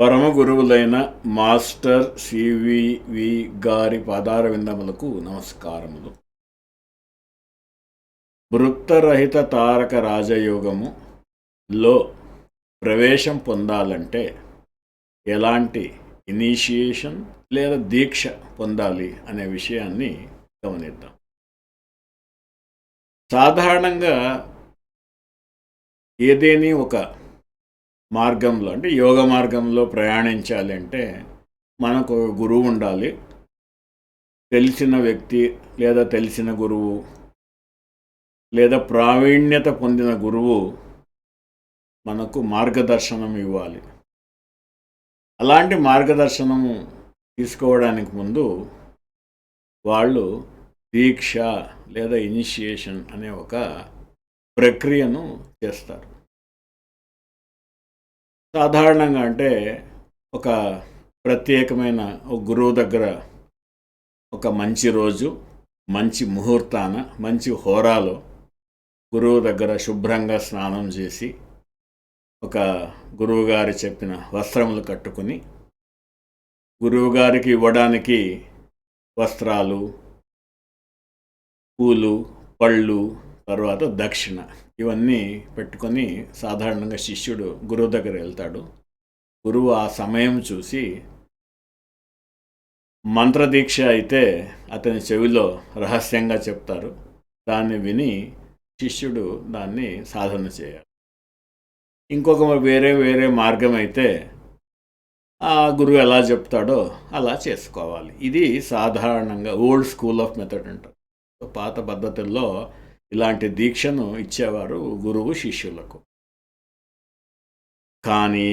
పరమ గురువులైన master CVV గారి పాదార విందములకు నమస్కారములు. వృత్తరహిత తారక రాజయోగము లో ప్రవేశం పొందాలంటే ఎలాంటి ఇనీషియేషన్ లేదా దీక్ష పొందాలి అనే విషయాన్ని గమనిద్దాం. సాధారణంగా ఏదేని ఒక మార్గంలో అంటే యోగ మార్గంలో ప్రయాణించాలి అంటే మనకు గురువు ఉండాలి. తెలిసిన వ్యక్తి లేదా తెలిసిన గురువు లేదా ప్రావీణ్యత పొందిన గురువు మనకు మార్గదర్శనం ఇవ్వాలి. అలాంటి మార్గదర్శనము తీసుకోవడానికి ముందు వాళ్ళు దీక్ష లేదా ఇనిషియేషన్ అనే ఒక ప్రక్రియను చేస్తారు. సాధారణంగా అంటే ఒక ప్రత్యేకమైన ఒక గురువు దగ్గర ఒక మంచి రోజు మంచి ముహూర్తాన మంచి హోరాలో గురువు దగ్గర శుభ్రంగా స్నానం చేసి ఒక గురువుగారు చెప్పిన వస్త్రములు కట్టుకుని గురువుగారికి ఇవ్వడానికి వస్త్రాలు పూలు పళ్ళు తర్వాత దక్షిణ. ఇవన్నీ పెట్టుకొని సాధారణంగా శిష్యుడు గురువు దగ్గర వెళ్తాడు. గురువు ఆ సమయం చూసి మంత్రదీక్ష అయితే అతని చెవిలో రహస్యంగా చెప్తారు. దాన్ని విని శిష్యుడు దాన్ని సాధన చేయాలి. ఇంకొక వేరే వేరే మార్గం అయితే ఆ గురువు ఎలా చెప్తాడో అలా చేసుకోవాలి. ఇది సాధారణంగా ఓల్డ్ స్కూల్ ఆఫ్ మెథడ్ అంటారు. పాత పద్ధతుల్లో ఇలాంటి దీక్షను ఇచ్చేవారు గురువు శిష్యులకు. కానీ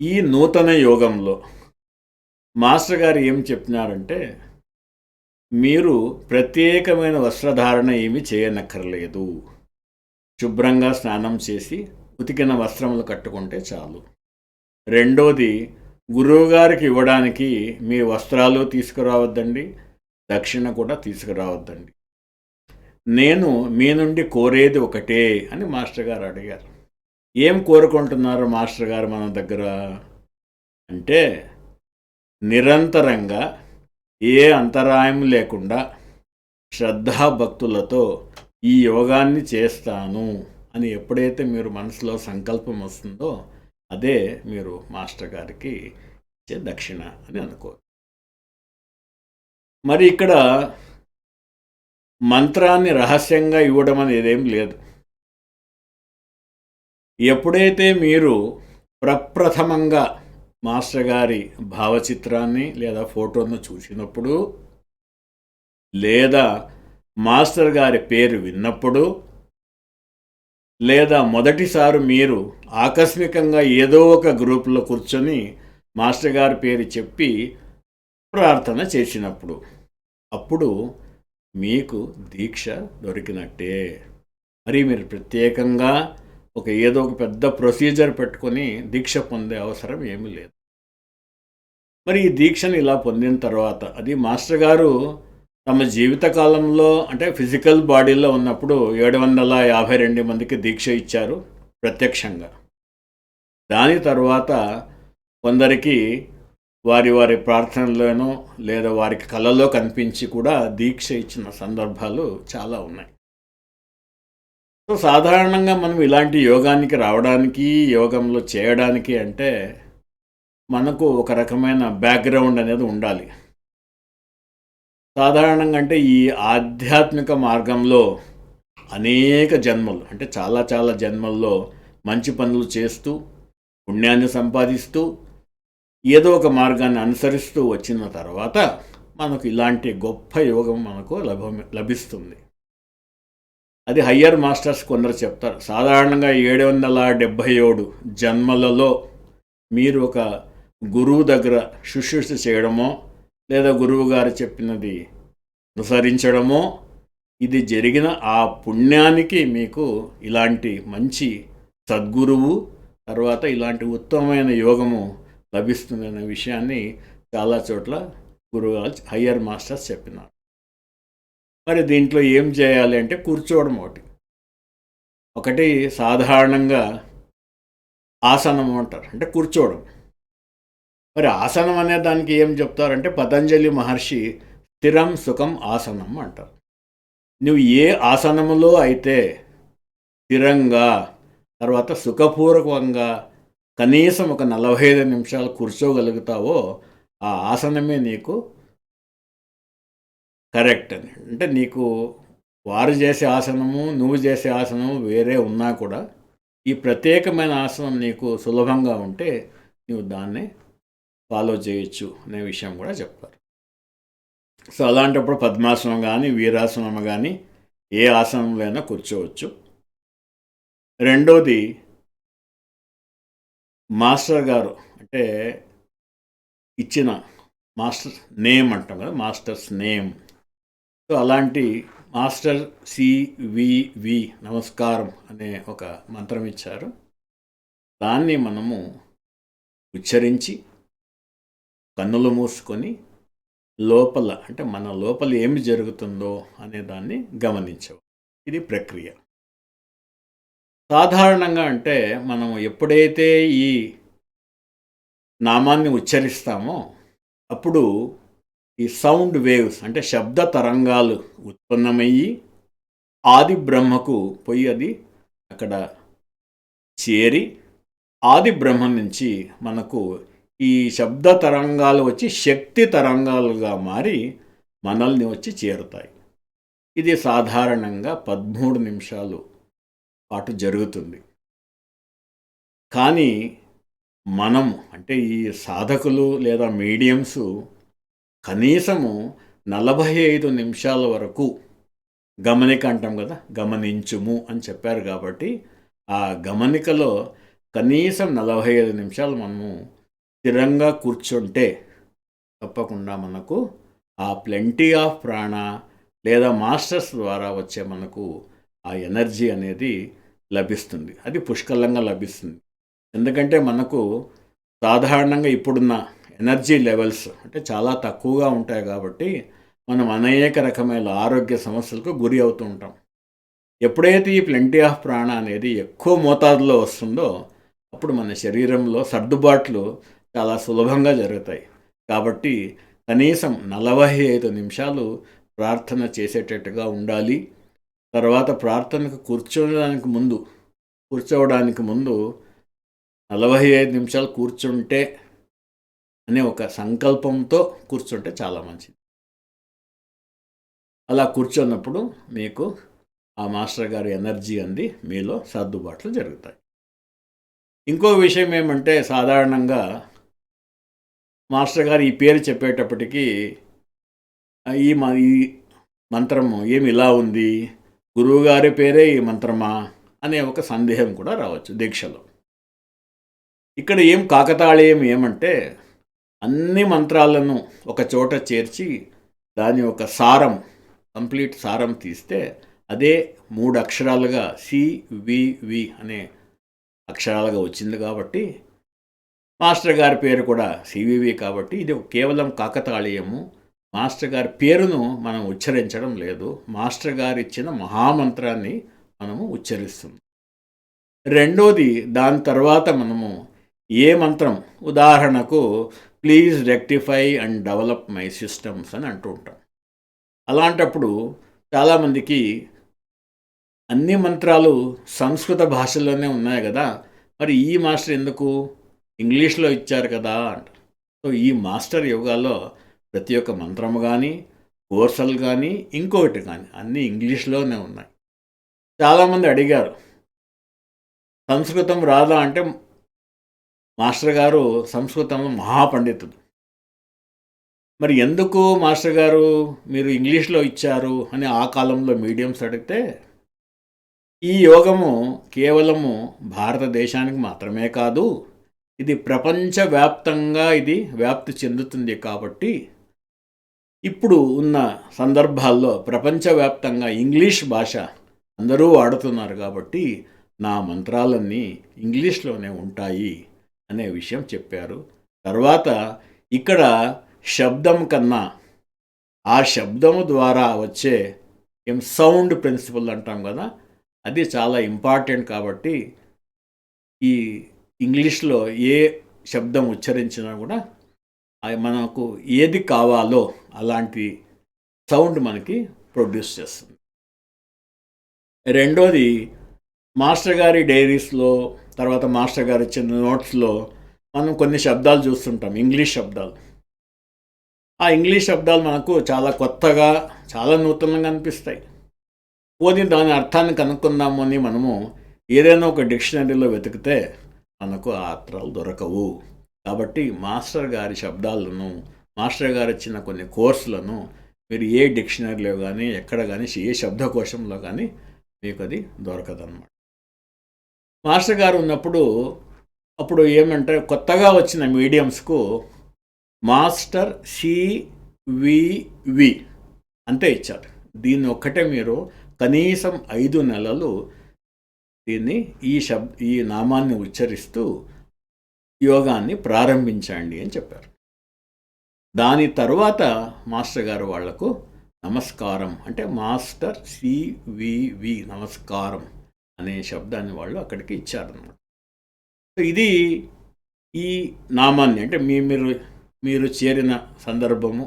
ఈ నూతన యోగంలో మాస్టర్ గారు ఏం చెప్పినారంటే మీరు ప్రత్యేకమైన వస్త్రధారణ ఏమి చేయనక్కర్లేదు. శుభ్రంగా స్నానం చేసి ఉతికిన వస్త్రములు కట్టుకుంటే చాలు. రెండోది గురువుగారికి ఇవ్వడానికి మీ వస్త్రాలు తీసుకురావద్దండి దక్షిణ కూడా తీసుకురావద్దండి. నేను మీ నుండి కోరేది ఒకటే అని మాస్టర్ గారు అడిగారు. ఏం కోరుకుంటున్నారు మాస్టర్ గారు మన దగ్గర? అంటే నిరంతరంగా ఏ అంతరాయం లేకుండా శ్రద్ధాభక్తులతో ఈ యోగాన్ని చేస్తాను అని ఎప్పుడైతే మీరు మనసులో సంకల్పం వస్తుందో అదే మీరు మాస్టర్ గారికి ఇచ్చే దక్షిణ అని అనుకో. మరి ఇక్కడ మంత్రాన్ని రహస్యంగా ఇవ్వడం అనేది ఏం లేదు. ఎప్పుడైతే మీరు ప్రప్రథమంగా మాస్టర్ గారి భావచిత్రాన్ని లేదా ఫోటోను చూసినప్పుడు లేదా మాస్టర్ గారి పేరు విన్నప్పుడు లేదా మొదటిసారి మీరు ఆకస్మికంగా ఏదో ఒక గ్రూపులో కూర్చొని మాస్టర్ గారి పేరు చెప్పి ప్రార్థన చేసినప్పుడు అప్పుడు మీకు దీక్ష దొరికినట్టే. మరి మీరు ప్రత్యేకంగా ఒక ఏదో ఒక పెద్ద ప్రొసీజర్ పెట్టుకొని దీక్ష పొందే అవసరం ఏమీ లేదు. మరి ఈ దీక్షను ఇలా పొందిన తర్వాత అది మాస్టర్ గారు తమ జీవితకాలంలో అంటే ఫిజికల్ బాడీలో ఉన్నప్పుడు ఏడు వందల యాభై రెండు మందికి దీక్ష ఇచ్చారు ప్రత్యక్షంగా. దాని తర్వాత కొందరికి వారి వారి ప్రార్థనలోనో లేదా వారికి కళలో కనిపించి కూడా దీక్ష ఇచ్చిన సందర్భాలు చాలా ఉన్నాయి. సో సాధారణంగా మనం ఇలాంటి యోగానికి రావడానికి యోగంలో చేయడానికి అంటే మనకు ఒక రకమైన బ్యాక్గ్రౌండ్ అనేది ఉండాలి. సాధారణంగా అంటే ఈ ఆధ్యాత్మిక మార్గంలో అనేక జన్మలు అంటే చాలా చాలా జన్మల్లో మంచి పనులు చేస్తూ పుణ్యాన్ని సంపాదిస్తూ ఏదో ఒక మార్గాన్ని అనుసరిస్తూ వచ్చిన తర్వాత మనకు ఇలాంటి గొప్ప యోగం మనకు లభ లభిస్తుంది. అది హయ్యర్ మాస్టర్స్ కొందరు చెప్తారు. సాధారణంగా ఏడు వందల డెబ్భై ఏడు జన్మలలో మీరు ఒక గురువు దగ్గర శుశ్రూష చేయడమో లేదా గురువు గారు చెప్పినది అనుసరించడమో ఇది జరిగిన ఆ పుణ్యానికి మీకు ఇలాంటి మంచి సద్గురువు తర్వాత ఇలాంటి ఉత్తమమైన యోగము లభిస్తుందన్న విషయాన్ని చాలా చోట్ల గురువుగారు హయ్యర్ మాస్టర్స్ చెప్పినారు. మరి దీంట్లో ఏం చేయాలి అంటే కూర్చోవడం ఒకటి. ఒకటి సాధారణంగా ఆసనం అంటారు అంటే కూర్చోవడం. మరి ఆసనం అనే దానికి ఏం చెప్తారంటే పతంజలి మహర్షి స్థిరం సుఖం ఆసనం అంటారు. నువ్వు ఏ ఆసనములో అయితే స్థిరంగా తర్వాత సుఖపూర్వకంగా కనీసం ఒక నలభై ఐదు నిమిషాలు కూర్చోగలుగుతావో ఆ ఆసనమే నీకు కరెక్ట్ అని. అంటే నీకు వారు చేసే ఆసనము నువ్వు చేసే ఆసనము వేరే ఉన్నా కూడా ఈ ప్రత్యేకమైన ఆసనం నీకు సులభంగా ఉంటే నువ్వు దాన్ని ఫాలో చేయొచ్చు అనే విషయం కూడా చెప్పారు. సో అలాంటప్పుడు పద్మాసనం కానీ వీరాసనం కానీ ఏ ఆసనంలో అయినా కూర్చోవచ్చు. రెండోది మాస్టర్ గారు అంటే ఇచ్చిన మాస్టర్ నేమ్ అంటాం కదా మాస్టర్స్ నేమ్. సో అలాంటి మాస్టర్ సివివి నమస్కారం అనే ఒక మంత్రం ఇచ్చారు. దాన్ని మనము ఉచ్చరించి కన్నులు మూసుకొని లోపల అంటే మన లోపల ఏమి జరుగుతుందో అనే దాన్ని గమనించవు ఇది ప్రక్రియ. సాధారణంగా అంటే మనం ఎప్పుడైతే ఈ నామాన్ని ఉచ్చరిస్తామో అప్పుడు ఈ సౌండ్ వేవ్స్ అంటే శబ్ద తరంగాలు ఉత్పన్నమయ్యి ఆది బ్రహ్మకు పోయి అది అక్కడ చేరి ఆది బ్రహ్మ నుంచి మనకు ఈ శబ్ద తరంగాలు వచ్చి శక్తి తరంగాలుగా మారి మనల్ని వచ్చి చేరుతాయి. ఇది సాధారణంగా పదమూడు నిమిషాలు పాటు జరుగుతుంది. కానీ మనం అంటే ఈ సాధకులు లేదా మీడియంస్ కనీసము నలభై ఐదు నిమిషాల వరకు గమనిక అంటాం కదా గమనించుము అని చెప్పారు కాబట్టి ఆ గమనికలో కనీసం నలభై ఐదు నిమిషాలు మనము స్థిరంగా కూర్చుంటే తప్పకుండా మనకు ఆ ప్లెంటీ ఆఫ్ ప్రాణ లేదా మాస్టర్స్ ద్వారా వచ్చే మనకు ఆ ఎనర్జీ అనేది లభిస్తుంది. అది పుష్కలంగా లభిస్తుంది. ఎందుకంటే మనకు సాధారణంగా ఇప్పుడున్న ఎనర్జీ లెవెల్స్ అంటే చాలా తక్కువగా ఉంటాయి కాబట్టి మనం అనేక రకమైన ఆరోగ్య సమస్యలకు గురి అవుతూ ఉంటాం. ఎప్పుడైతే ఈ ప్లెంటీ ఆఫ్ ప్రాణ అనేది ఎక్కువ మోతాదులో వస్తుందో అప్పుడు మన శరీరంలో సర్దుబాట్లు చాలా సులభంగా జరుగుతాయి. కాబట్టి కనీసం నలభై ఐదు నిమిషాలు ప్రార్థన చేసేటట్టుగా ఉండాలి. తర్వాత ప్రార్థనకు కూర్చోడానికి ముందు కూర్చోవడానికి ముందు నలభై ఐదు నిమిషాలు కూర్చుంటే అనే ఒక సంకల్పంతో కూర్చుంటే చాలా మంచిది. అలా కూర్చున్నప్పుడు మీకు ఆ మాస్టర్ గారి ఎనర్జీ అంది మీలో సర్దుబాట్లు జరుగుతాయి. ఇంకో విషయం ఏమంటే సాధారణంగా మాస్టర్ గారు ఈ పేరు చెప్పేటప్పటికీ ఈ ఈ మంత్రము ఏమి ఇలా ఉంది? గురువుగారి పేరే ఈ మంత్రమా అనే ఒక సందేహం కూడా రావచ్చు దీక్షలో. ఇక్కడ ఏం కాకతాళీయం ఏమంటే అన్ని మంత్రాలను ఒక చోట చేర్చి దాని ఒక సారం కంప్లీట్ సారం తీస్తే అదే మూడు అక్షరాలుగా సివివి అనే అక్షరాలుగా వచ్చింది కాబట్టి మాస్టర్ గారి పేరు కూడా సివివి కాబట్టి ఇది కేవలం కాకతాళీయము. మాస్టర్ గారి పేరును మనం ఉచ్చరించడం లేదు. మాస్టర్ గారు ఇచ్చిన మహామంత్రాన్ని మనము ఉచ్చరిస్తున్నాం. రెండోది దాని తర్వాత మనము ఏ మంత్రం? ఉదాహరణకు please rectify and develop my systems అని అంటూ ఉంటాం. అలాంటప్పుడు చాలామందికి అన్ని మంత్రాలు సంస్కృత భాషలోనే ఉన్నాయి కదా. మరి ఈ మాస్టర్ ఎందుకు? ఇంగ్లీష్లో ఇచ్చారు కదా అంట. సో ఈ మాస్టర్ యోగాలో ప్రతి ఒక్క మంత్రము కానీ కోర్సలు కానీ ఇంకొకటి కానీ అన్నీ ఇంగ్లీష్లోనే ఉన్నాయి. చాలామంది అడిగారు సంస్కృతం రాదా అంటే మాస్టర్ గారు సంస్కృతంలో మహాపండితుడు. మరి ఎందుకు మాస్టర్ గారు మీరు ఇంగ్లీష్లో ఇచ్చారు అని ఆ కాలంలో మీడియంస్ అడిగితే ఈ యోగము కేవలము భారతదేశానికి మాత్రమే కాదు ఇది ప్రపంచవ్యాప్తంగా ఇది వ్యాప్తి చెందుతుంది కాబట్టి ఇప్పుడు ఉన్న సందర్భాల్లో ప్రపంచవ్యాప్తంగా ఇంగ్లీష్ భాష అందరూ వాడుతున్నారు కాబట్టి నా మంత్రాలన్నీ ఇంగ్లీష్లోనే ఉంటాయి అనే విషయం చెప్పారు. తర్వాత ఇక్కడ శబ్దం కన్నా ఆ శబ్దము ద్వారా వచ్చే ఏం సౌండ్ ప్రిన్సిపల్ అంటాం కదా అది చాలా ఇంపార్టెంట్ కాబట్టి ఈ ఇంగ్లీష్లో ఏ శబ్దం ఉచ్చరించినా కూడా మనకు ఏది కావాలో అలాంటి సౌండ్ మనకి ప్రొడ్యూస్ చేస్తుంది. రెండోది మాస్టర్ గారి డైరీస్లో తర్వాత మాస్టర్ గారు ఇచ్చిన నోట్స్లో మనం కొన్ని శబ్దాలు చూస్తుంటాం ఇంగ్లీష్ శబ్దాలు. ఆ ఇంగ్లీష్ శబ్దాలు మనకు చాలా కొత్తగా చాలా నూతనంగా అనిపిస్తాయి. పోనీ దాని అర్థాన్ని కనుక్కుందాము అని మనము ఏదైనా ఒక డిక్షనరీలో వెతికితే మనకు ఆ అర్థాలు దొరకవు. కాబట్టి మాస్టర్ గారి శబ్దాలను మాస్టర్ గారు ఇచ్చిన కొన్ని కోర్సులను మీరు ఏ డిక్షనరీలో కానీ ఎక్కడ కానీ ఏ శబ్దకోశంలో కానీ మీకు అది దొరకదన్నమాట. మాస్టర్ గారు ఉన్నప్పుడు అప్పుడు ఏమంటే కొత్తగా వచ్చిన మీడియంస్కు మాస్టర్ సివివి అంతే ఇచ్చారు. దీన్ని ఒక్కటే మీరు కనీసం ఐదు నెలలు దీన్ని ఈ శబ్ ఈ నామాన్ని ఉచ్చరిస్తూ యోగాన్ని ప్రారంభించండి అని చెప్పారు. దాని తర్వాత మాస్టర్ గారు వాళ్ళకు నమస్కారం అంటే మాస్టర్ సివివి నమస్కారం అనే శబ్దాన్ని వాళ్ళు అక్కడికి ఇచ్చారన్నమాట. ఇది ఈ నామాన్ని అంటే మీ మీరు మీరు చేరిన సందర్భము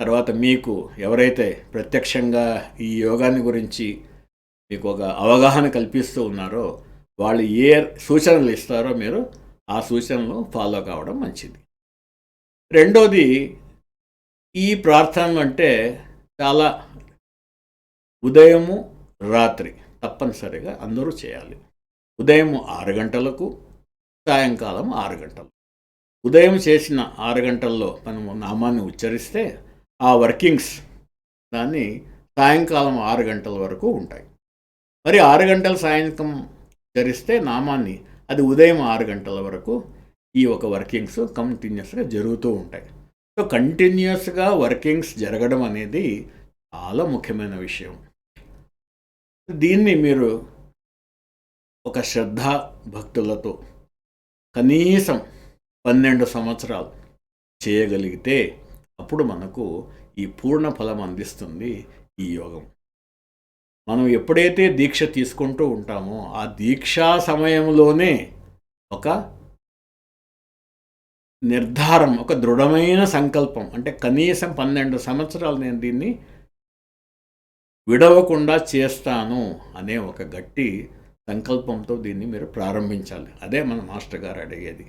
తర్వాత మీకు ఎవరైతే ప్రత్యక్షంగా ఈ యోగాన్ని గురించి మీకు ఒక అవగాహన కల్పిస్తూ ఉన్నారో వాళ్ళు ఏ సూచనలు ఇస్తారో మీరు ఆ సూచనలు ఫాలో కావడం మంచిది. రెండోది ఈ ప్రార్థనలు అంటే చాలా ఉదయము రాత్రి తప్పనిసరిగా అందరూ చేయాలి. ఉదయం ఆరు గంటలకు సాయంకాలం ఆరు గంటలు ఉదయం చేసిన ఆరు గంటల్లో మనము నామాన్ని ఉచ్చరిస్తే ఆ వర్కింగ్స్ దాన్ని సాయంకాలం ఆరు గంటల వరకు ఉంటాయి. మరి ఆరు గంటల సాయంత్రం ఉచ్చరిస్తే నామాన్ని అది ఉదయం ఆరు గంటల వరకు ఈ ఒక వర్కింగ్స్ కంటిన్యూస్గా జరుగుతూ ఉంటాయి. సో కంటిన్యూస్గా వర్కింగ్స్ జరగడం అనేది చాలా ముఖ్యమైన విషయం. దీన్ని మీరు ఒక శ్రద్ధ భక్తులతో కనీసం పన్నెండు సంవత్సరాలు చేయగలిగితే అప్పుడు మనకు ఈ పూర్ణ ఫలం అందిస్తుంది ఈ యోగం. మనం ఎప్పుడైతే దీక్ష తీసుకుంటూ ఉంటామో ఆ దీక్షా సమయంలోనే ఒక నిర్ధారం ఒక దృఢమైన సంకల్పం అంటే కనీసం పన్నెండు సంవత్సరాలు నేను దీన్ని విడవకుండా చేస్తాను అనే ఒక గట్టి సంకల్పంతో దీన్ని మీరు ప్రారంభించాలి. అదే మన మాస్టర్ గారు అడిగేది.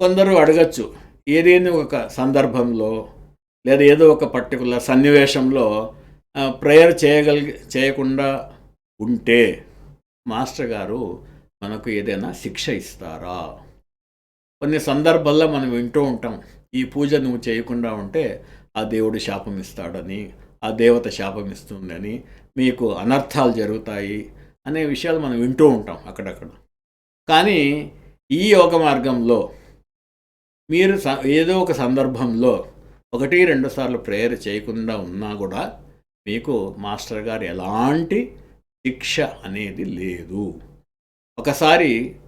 కొందరు అడగచ్చు ఏదైనా ఒక సందర్భంలో లేదా ఏదో ఒక పర్టికులర్ సన్నివేశంలో ప్రేయర్ చేయగలిగి చేయకుండా ఉంటే మాస్టర్ గారు మనకు ఏదైనా శిక్ష ఇస్తారా? కొన్ని సందర్భాల్లో మనం వింటూ ఉంటాం ఈ పూజ నువ్వు చేయకుండా ఉంటే ఆ దేవుడు శాపం ఇస్తాడని ఆ దేవత శాపం ఇస్తుందని మీకు అనర్థాలు జరుగుతాయి అనే విషయాలు మనం వింటూ ఉంటాం అక్కడక్కడ. కానీ ఈ యోగ మార్గంలో మీరు ఏదో ఒక సందర్భంలో ఒకటి రెండు సార్లు ప్రేయర్ చేయకుండా ఉన్నా కూడా మీకు మాస్టర్ గారు ఎలాంటి శిక్ష అనేది లేదు. ఒకసారి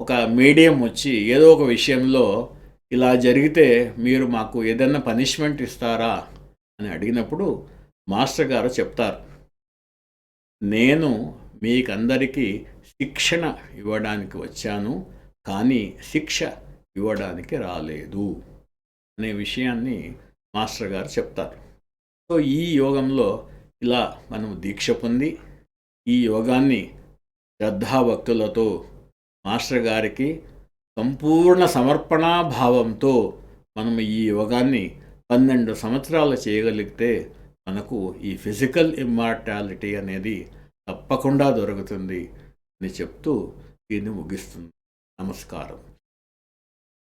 ఒక మీడియం వచ్చి ఏదో ఒక విషయంలో ఇలా జరిగితే మీరు మాకు ఏదైనా పనిష్మెంట్ ఇస్తారా అని అడిగినప్పుడు మాస్టర్ గారు చెప్తారు. నేను మీకందరికీ శిక్షణ ఇవ్వడానికి వచ్చాను కానీ శిక్ష ఇవ్వడానికి రాలేదు అనే విషయాన్ని మాస్టర్ గారు చెప్తారు. సో ఈ యోగంలో ఇలా మనం దీక్ష పొంది ఈ యోగాన్ని శ్రద్ధాభక్తులతో మాస్టర్ గారికి సంపూర్ణ సమర్పణాభావంతో మనం ఈ యోగాన్ని పన్నెండు సంవత్సరాలు చేయగలిగితే మనకు ఈ ఫిజికల్ ఇమ్మార్టాలిటీ అనేది తప్పకుండా దొరుకుతుంది అని చెప్తూ దీన్ని ముగిస్తుంది. నమస్కారం.